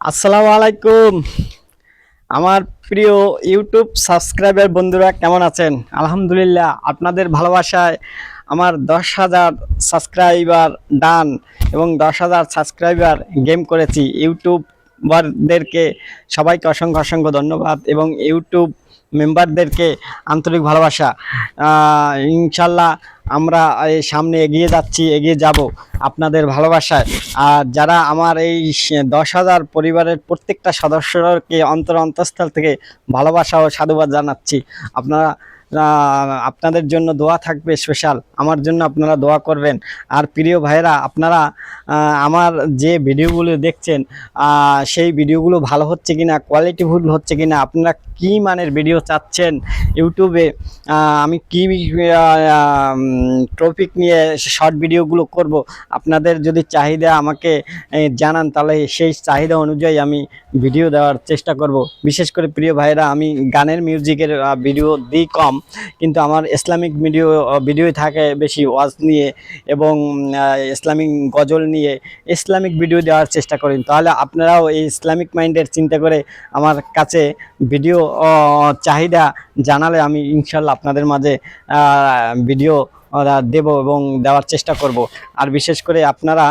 আসসালামু আলাইকুম। আমার প্রিয় ইউটিউব সাবস্ক্রাইবার বন্ধুরা, কেমন আছেন? আলহামদুলিল্লাহ, আপনাদের ভালোবাসায় আমার দশ হাজার সাবস্ক্রাইবার ডান এবং দশ হাজার সাবস্ক্রাইবার গেম করেছি। ইউটিউবারদেরকে সবাইকে অসংখ্য অসংখ্য ধন্যবাদ এবং ইউটিউব মেম্বারদেরকে আন্তরিক ভালোবাসা। ইনশাল্লাহ আমরা সামনে এগিয়ে যাচ্ছি, এগিয়ে যাব আপনাদের ভালোবাসায়। আর যারা আমার এই দশ হাজার পরিবারের প্রত্যেকটা সদস্যকে অন্তর অন্তঃস্থল থেকে ভালোবাসা ও সাধুবাদ জানাচ্ছি, আপনারা আপনাদের জন্য দোয়া থাকবে স্পেশাল আমার জন্য আপনারা দোয়া করবেন। আর প্রিয় ভাইরা আপনারা আমার যে ভিডিওগুলো দেখছেন সেই ভিডিওগুলো ভালো হচ্ছে কিনা কোয়ালিটিফুল হচ্ছে কিনা, আপনারা কী মানের ভিডিও চাচ্ছেন ইউটিউবে আমি কি টপিক নিয়ে শর্ট ভিডিওগুলো করব, আপনাদের যদি চাহিদা আমাকে জানান, তাহলে সেই চাহিদা অনুযায়ী আমি ভিডিও দেওয়ার চেষ্টা করব। বিশেষ করে প্রিয় ভাইরা আমি গানের মিউজিকের ভিডিও দিই কম। কিন্তু আমার ইসলামিক ভিডিও, ভিডিওই থাকে বেশি ওয়াজ নিয়ে এবং ইসলামিক গজল নিয়ে। ইসলামিক ভিডিও দেওয়ার চেষ্টা করেন। তাহলে আপনারাও এই ইসলামিক মাইন্ডের চিন্তা করে আমার কাছে ভিডিও চাহিদা জানালে আমি ইনশাল্লাহ আপনাদের মাঝে ভিডিও দেব এবং দেওয়ার চেষ্টা করব। আর বিশেষ করে আপনারা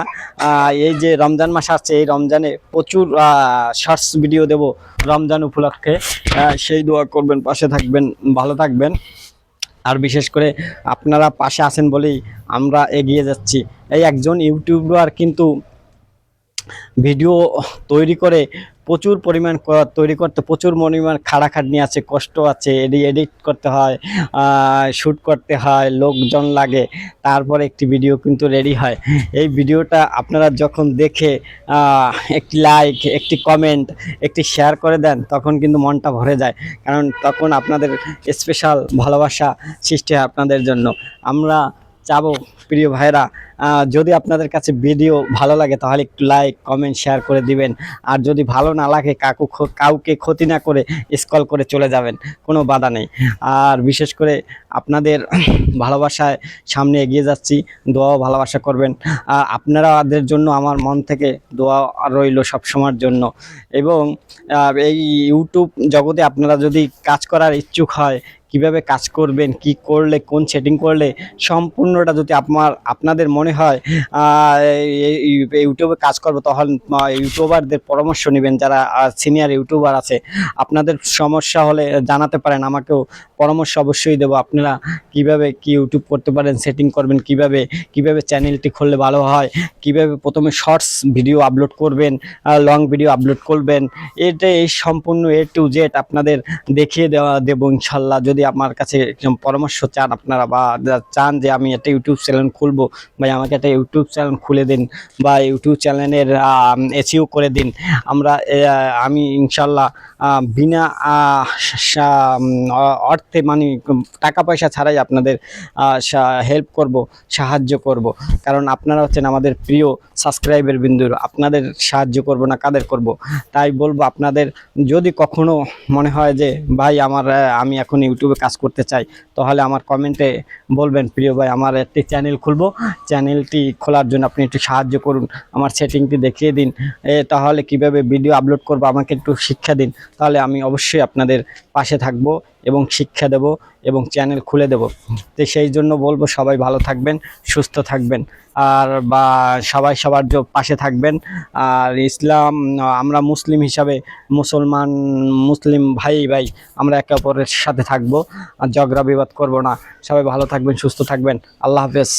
এই যে রমজান মাস আসছে, এই রমজানে প্রচুর শর্টস ভিডিও দেব রমজান উপলক্ষে। সেই দোয়া করবেন, পাশে থাকবেন, ভালো থাকবেন। আর বিশেষ করে আপনারা পাশে আছেন বলেই আমরা এগিয়ে যাচ্ছি। এই একজন ইউটিউবার কিন্তু ভিডিও তৈরি করে, প্রচুর পরিমাণ তৈরি করতে, প্রচুর পরিমাণ খাড়াখাটনি আছে, কষ্ট আছে, এডি, এডিট করতে হয় শ্যুট করতে হয়, লোকজন লাগে, তারপরে একটি ভিডিও কিন্তু রেডি হয়। এই ভিডিওটা আপনারা যখন দেখে একটি লাইক একটি কমেন্ট একটি শেয়ার করে দেন, তখন কিন্তু মনটা ভরে যায়। কারণ তখন আপনাদের স্পেশাল ভালোবাসা সৃষ্টি হয় আপনাদের জন্য। আমরা চাবো। প্রিয় ভাইরা যদি আপনাদের কাছে ভিডিও ভালো লাগে, তাহলে একটু লাইক কমেন্ট শেয়ার করে দিবেন। আর যদি ভালো না লাগে, কাকু কাউকে ক্ষতি না করে স্কল করে চলে যাবেন। কোনো বাধা নেই। আর বিশেষ করে আপনাদের ভালোবাসায় সামনে এগিয়ে যাচ্ছি। দোয়াও ভালোবাসা করবেন। আপনারাদের জন্য আমার মন থেকে দোয়া রইল সবসময়ের জন্য। এবং এই ইউটিউব জগতে আপনারা যদি কাজ করার ইচ্ছুক হয় কীভাবে কাজ করবেন, কি করলে, কোন সেটিং করলে সম্পূর্ণটা যদি আপনার, আপনাদের মনে হয় ইউটিউবে কাজ করব, তখন ইউটিউবারদের পরামর্শ নেবেন, যারা সিনিয়র ইউটিউবার আছে, আপনাদের সমস্যা হলে জানাতে পারেন, আমাকেও পরামর্শ অবশ্যই দেবো, আপনারা কীভাবে কি ইউটিউব করতে পারেন সেটিং করবেন, কীভাবে কীভাবে চ্যানেলটি খুললে ভালো হয়, কীভাবে প্রথমে শর্টস ভিডিও আপলোড করবেন লং ভিডিও আপলোড করবেন এটা এই সম্পূর্ণ এ টু জেড আপনাদের দেখিয়ে দেওয়া, দেবো ইনশাল্লাহ, যদি আমার কাছে পরামর্শ চান আপনারা বা চান যে আমি একটা ইউটিউব চ্যানেল খুলবো, ভাই আমাকে একটা ইউটিউব চ্যানেল খুলে দিন বা ইউটিউব চ্যানেলের এসিও করে দিন। আমরা আমি ইনশাল্লাহ বিনা অর্থে মানে টাকা পয়সা ছাড়াই আপনাদের হেল্প করব, সাহায্য করব। কারণ আপনারা হচ্ছেন আমাদের প্রিয় সাবস্ক্রাইবের বিন্দুর, আপনাদের সাহায্য করব না কাদের করব? তাই বলব আপনাদের, যদি কখনো মনে হয় যে, ভাই আমার আমি এখন ইউটিউবে কাজ করতে চাই, তাহলে আমার কমেন্টে বলবেন, প্রিয় ভাই, আমার একটি চ্যানেল খুলবো। চ্যানেলটি খোলার জন্য আপনি একটু সাহায্য করুন, আমার সেটিংটি দেখিয়ে দিন। তাহলে কীভাবে ভিডিও আপলোড করব, আমাকে একটু শিক্ষা দিন। তাহলে আমি অবশ্যই আপনাদের পাশে থাকব এবং শিক্ষা দেব এবং চ্যানেল খুলে দেব। তো সেই জন্য বলব সবাই ভালো থাকবেন, সুস্থ থাকবেন। আর বা সবাই সবার পাশে থাকবেন। আর ইসলাম, আমরা মুসলিম হিসাবে মুসলমান, মুসলিম ভাই ভাই, আমরা একে অপরের সাথে থাকব। আর ঝগড়া বিবাদ করব না। সবাই ভালো থাকবেন, সুস্থ থাকবেন। আল্লাহ হাফেজ।